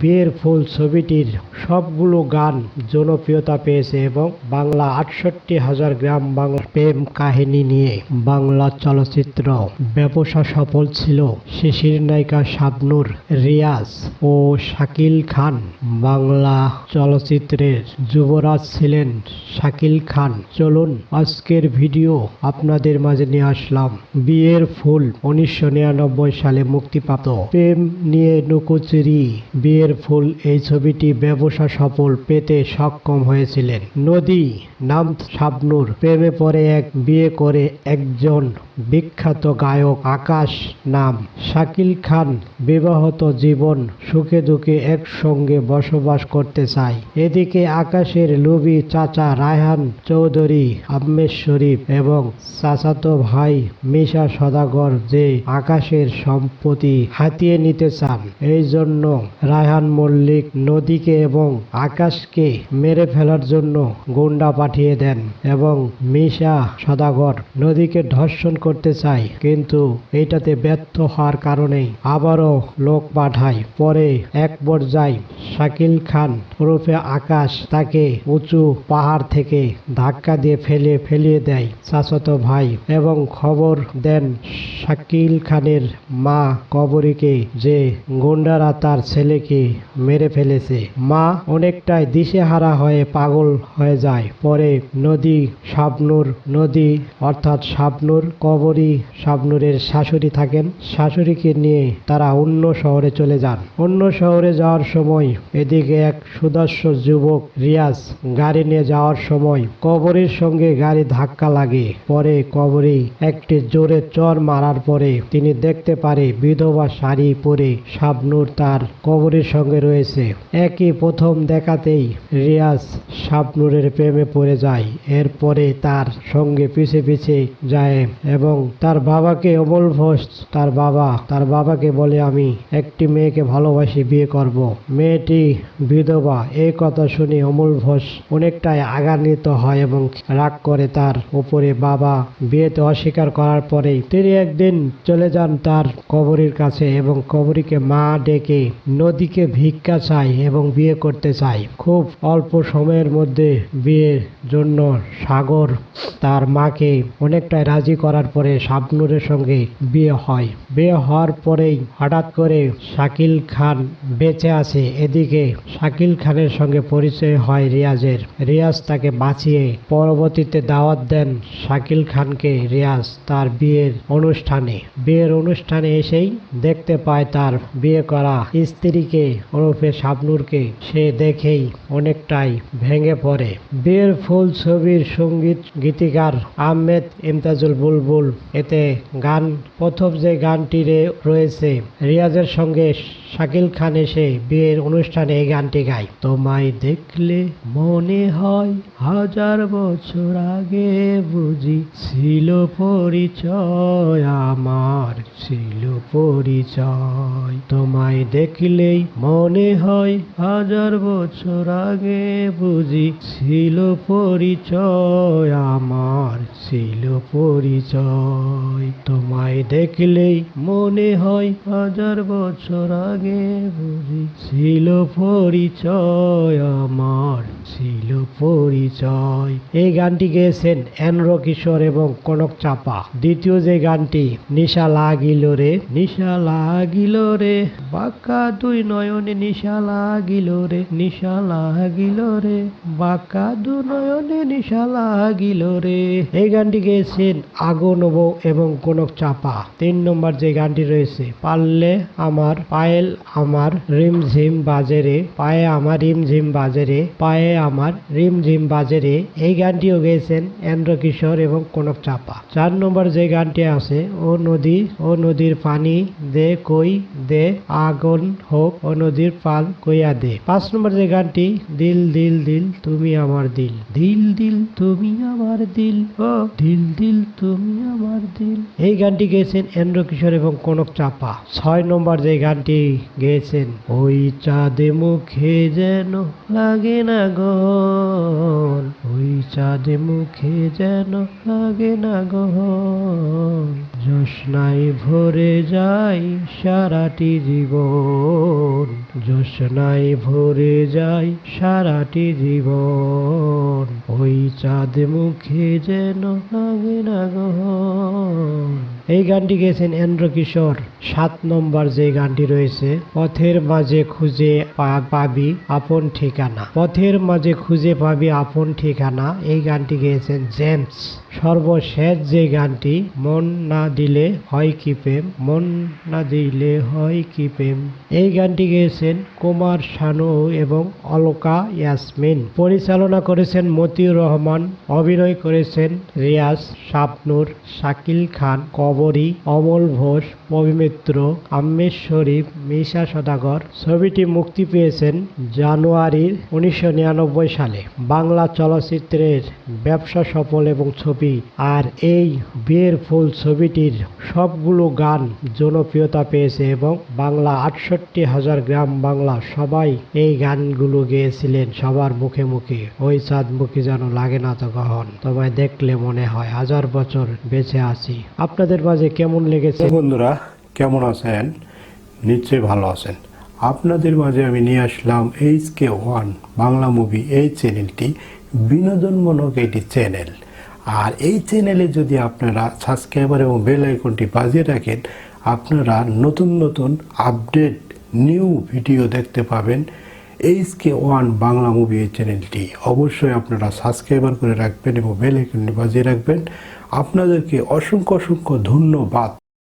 বিয়ের ফুল ছবিটির সবগুলো গান জনপ্রিয়তা পেয়েছে এবং বাংলা আটষট্টি হাজার গ্রাম বাংলা প্রেম কাহিনী নিয়ে বাংলা চলচ্চিত্র ব্যবসা সফল ছিল। শিশির নায়িকা শাবনুর রিয়াজ ও শাকিল খান বাংলা চলচ্চিত্রের যুবরাজ ছিলেন শাকিল খান। চলুন আজকের ভিডিও আপনাদের মাঝে নিয়ে আসলাম। বিয়ের ফুল উনিশশো নিরানব্বই সালে মুক্তিপ্রাপ্ত। প্রেম নিয়ে নুকুচুরি। বিয়ের ফুল এই ছবিটি ব্যবসা সফল পেতে সক্ষম হয়েছিলেন। নদী নাম শাবনুর। প্রেমে পড়ে এক বিয়ে করে একজন বিখ্যাত গায়ক আকাশ নাম শাকিল খান বিবাহত জীবন সুখে দুঃখে একসঙ্গে বসবাস করতে চায়। এদিকে আকাশের লুবি চাচা রায়হান চৌধুরী, আহমেদ শরীফ এবং চাচাতো ভাই মিশা সদাগর যে আকাশের সম্পত্তি হাতিয়ে নিতে চান, এই জন্য রায়হান মল্লিক নদীকে এবং আকাশকে মেরে ফেলার জন্য গুন্ডা পাঠিয়ে দেন এবং মিশা সদাগর নদীকে ধর্ষণ করতে চায়। কিন্তু এটাতে ব্যর্থ হওয়ার কারণে আবারও লোক পাঠায়। পরে এক পর্যায়ে শাকিল খান ওরফে আকাশ তাকে উঁচু পাহাড় থেকে ধাক্কা দিয়ে ফেলে ফেলিয়ে দেয় চাচাতো ভাই এবং খবর দেন শাকিল খানের মা কবরীকে যে গুন্ডারা তার ছেলেকে মেরে ফেলেছে। মা অনেকটাই দিশেহারা হয়ে পাগল হয়ে যায়। পরে নদী শাবনুর, নদী অর্থাৎ শাবনুর কবরী শাবনুরের শাশুড়ি থাকেন। শাশুড়িকে নিয়ে তারা অন্য শহরে চলে যান। অন্য শহরে যাওয়ার সময় এদিকে এক সুদর্শ যুবক রিয়াজ গাড়ি নিয়ে যাওয়ার সময় কবরের সঙ্গে গাড়ি ধাক্কা লাগে। পরে কবরী একটি জোরে চর মারার পরে তিনি দেখতে পারে বিধবা শাড়ি পরে শাবনুর তার কবরের সঙ্গে রয়েছে। একই প্রথম দেখাতেই রিয়াজ শাবনুরের প্রেমে পড়ে যায়। এরপরে তার সঙ্গে পিছে পিছে যায় এবং তার বাবাকে অমল ঘোষ তার বাবা, তার বাবাকে বলে, আমি একটি মেয়েকে ভালোবাসি, বিয়ে করব। মেয়েটি বিধবা এই কথা শুনে অমল ঘোষ অনেকটাই আগান্বিত হয় এবং রাগ করে তার উপরে বাবা বিয়েতে অস্বীকার করার পরেই। তিনি একদিন চলে যান তার কবরীর কাছে এবং কবরীকে মা ডেকে নদীকে ভিক্ষা চায় এবং বিয়ে করতে চায়। খুব অল্প সময়ের মধ্যে বিয়ের জন্য সাগর তার মাকে অনেকটাই রাজি করার পরে শাবনুরের সঙ্গে বিয়ে হয়। বিয়ে হওয়ার পরেই হঠাৎ করে শাকিল খান বেঁচে আছে এদিকে শাকিল খানের সঙ্গে পরিচয় হয় রিয়াজের। রিয়াজ তাকে বাঁচিয়ে পরবর্তীতে দাওয়াত দেন শাকিল খানকে। রিয়াজ তার বিয়ের অনুষ্ঠানে। বিয়ের অনুষ্ঠানে এসেই দেখতে পায় তার বিয়ে করা স্ত্রীকে ওরফে শাবনুরকে। সে দেখেই অনেকটাই ভেঙে পড়ে। বিয়ের ফুল ছবির সংগীত গীতিকার আহমেদ ইমতাজুল বুলবুল। এতে গান, প্রথম যে গানটি রয়েছে রিয়াজের সঙ্গে শাকিল খান এসে বিয়ের অনুষ্ঠানে এই গানটি গাই। তোমায় দেখলে মনে হয় হাজার বছর আগে বুঝি ছিল পরিচয় আমার, ছিল পরিচয়। তোমায় দেখলেই মনে হয় হাজার বছর আগে বুঝি ছিল পরিচয় আমার, ছিল পরিচয়। তোমায় দেখলেই মনে হয় হাজার বছর আগে বুঝি ছিল পরিচয় আমার, ছিল পরিচয়। এই গানটি গেয়েছেন এন্দ্র কিশোর এবং কনক চাপা। দ্বিতীয় যে গানটি, নিশা লাগিল রে, নিশা লাগিল রে, বাঁকা দুই নয়নে নিশা লাগিল রে, নিশা লাগিল রে, বাঁকা দু নয়নে নিশা লাগিল রে। এই গানটি গেয়েছেন আগুন বউ এবং কনক চাপা। তিন নম্বর যে গানটি রয়েছে, পারলে আমার, পায়েল আমার, রিমঝিম বাজে রে পায়ে আমার রিমঝিম বাজে রে পায়ে আমার রিমঝিম বাজে রে এই গানটিও গেয়েছেন এন্দ্র কিশোর এবং কনক চাপা। চার নম্বর যে গানটি আছে, ও নদী, ও নদীর পানি, দে কই, দে আগুন হোক, ও নদীর পাল কইয়া দে। পাঁচ নম্বর যে গানটি, দিল দিল দিল, তুমি আমার দিল। দিল দিল, তুমি আমার দিল, ও, দিল দিল, তুমি আমার দিল। এই গানটি গেয়েছেন এন্দ্র কিশোর এবং কনক চাপা। ছয় নম্বর যে গানটি গেয়েছেন, ওই চাঁদে মুখে যেন লাগে না গন ওই চাঁদে মুখে যেন লাগে না গন জোৎস্নায় ভরে যায় সারাটি জীবন জোৎস্নায় ভরে যায় সারাটি জীবন, ওই চাঁদ মুখে যেন লাগে না গহন। এই গানটি গেছেন এন্দ্র কিশোর। সাত নম্বর যে গানটি রয়েছে, পথের মাঝে খুঁজে পাবি আপন ঠিকানা। পথের মাঝে খুঁজে পাবি আপন ঠিকানা। এই গানটি গেয়েছেন জেমস। সর্বশেষ যে গানটি, মন না দিলে হয় কি প্রেম? মন না দিলে হয় কি প্রেম? এই গানটি গেয়েছেন কুমার শানু এবং অলকা ইয়াসমিন। পরিচালনা করেছেন মতিউর রহমান, অভিনয় করেছেন রিয়াজ শাবনুর শাকিল খান, কবরী, অমল ঘোষ পবিমিত্র আম্মের শরীফ, মিশা সদাগর। ছবিটি মুক্তি পেয়েছেন জানুয়ারির উনিশশো নিরানব্বই সালে। বাংলা চলচ্চিত্রের ব্যবসা সফল এবং ছবি আর এই বিয়ের ফুল ছবিটির সবগুলো গান জনপ্রিয়তা পেয়েছে এবং বাংলা আটষট্টি হাজার গ্রাম বাংলা সবাই এই গানগুলো গেয়েছিলেন সবার মুখে মুখে। ওই চাঁদ মুখে যেন লাগে না তো গহন। তোমায় দেখলে মনে হয় হাজার বছর বেঁচে আছি। আপনাদের মাঝে কেমন লেগেছে? বন্ধুরা, কেমন আছেন? নিশ্চয়ই ভালো আছেন। আপনাদের মাঝে আমি নিয়ে আসলাম H K one Bangla movie এই চ্যানেলটি বিনোদনমূলক একটি চ্যানেল আর এই চ্যানেলে যদি আপনারা সাবস্ক্রাইবার এবং বেল আইকনটি বাজিয়ে রাখেন, আপনারা নতুন নতুন আপডেট নিউ ভিডিও দেখতে পাবেন। H K one Bangla movie এই চ্যানেলটি অবশ্যই আপনারা সাবস্ক্রাইবার করে রাখবেন এবং বেল আইকনটি বাজিয়ে রাখবেন। আপনাদেরকে অসংখ্য অসংখ্য ধন্যবাদ।